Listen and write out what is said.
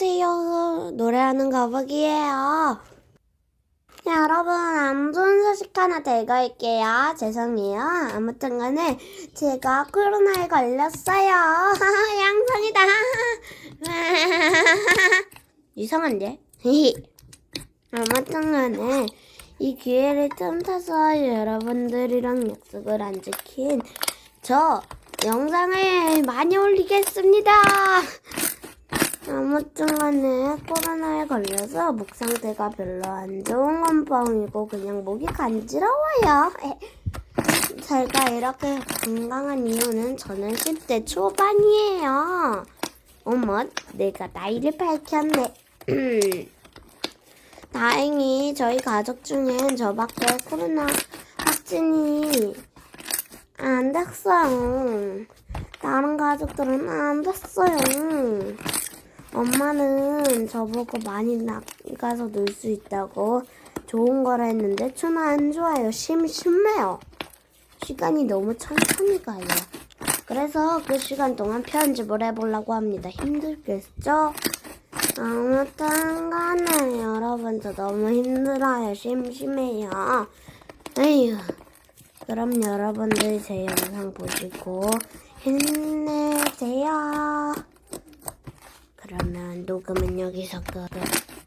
안녕하세요. 노래하는 거북이에요. 여러분, 안 좋은 소식 하나 올게요. 죄송해요. 아무튼 간에 제가 코로나에 걸렸어요. 양성이다. 이상한데? 아무튼 간에 이 기회를 틈타서 여러분들이랑 약속을 안 지킨 저 영상을 많이 올리겠습니다. 아무튼 간에 코로나에 걸려서 목 상태가 별로 안 좋은 건 뻥이고 그냥 목이 간지러워요. 제가 이렇게 건강한 이유는 저는 10대 초반이에요. 어머, 내가 나이를 밝혔네. 다행히 저희 가족 중엔 저밖에 코로나 확진이 안 됐어요. 다른 가족들은 안 됐어요. 엄마는 저보고 많이 나가서 놀 수 있다고 좋은 거라 했는데 저는 안 좋아요. 심 심해요. 시간이 너무 천천히 가요. 그래서 그 시간 동안 편집을 해보려고 합니다. 힘들겠죠? 아무튼 간에 여러분 저 너무 힘들어요. 심심해요. 에휴. 그럼 여러분들 제 영상 보시고 힘내세요. 그러면 녹음은 여기서 끝.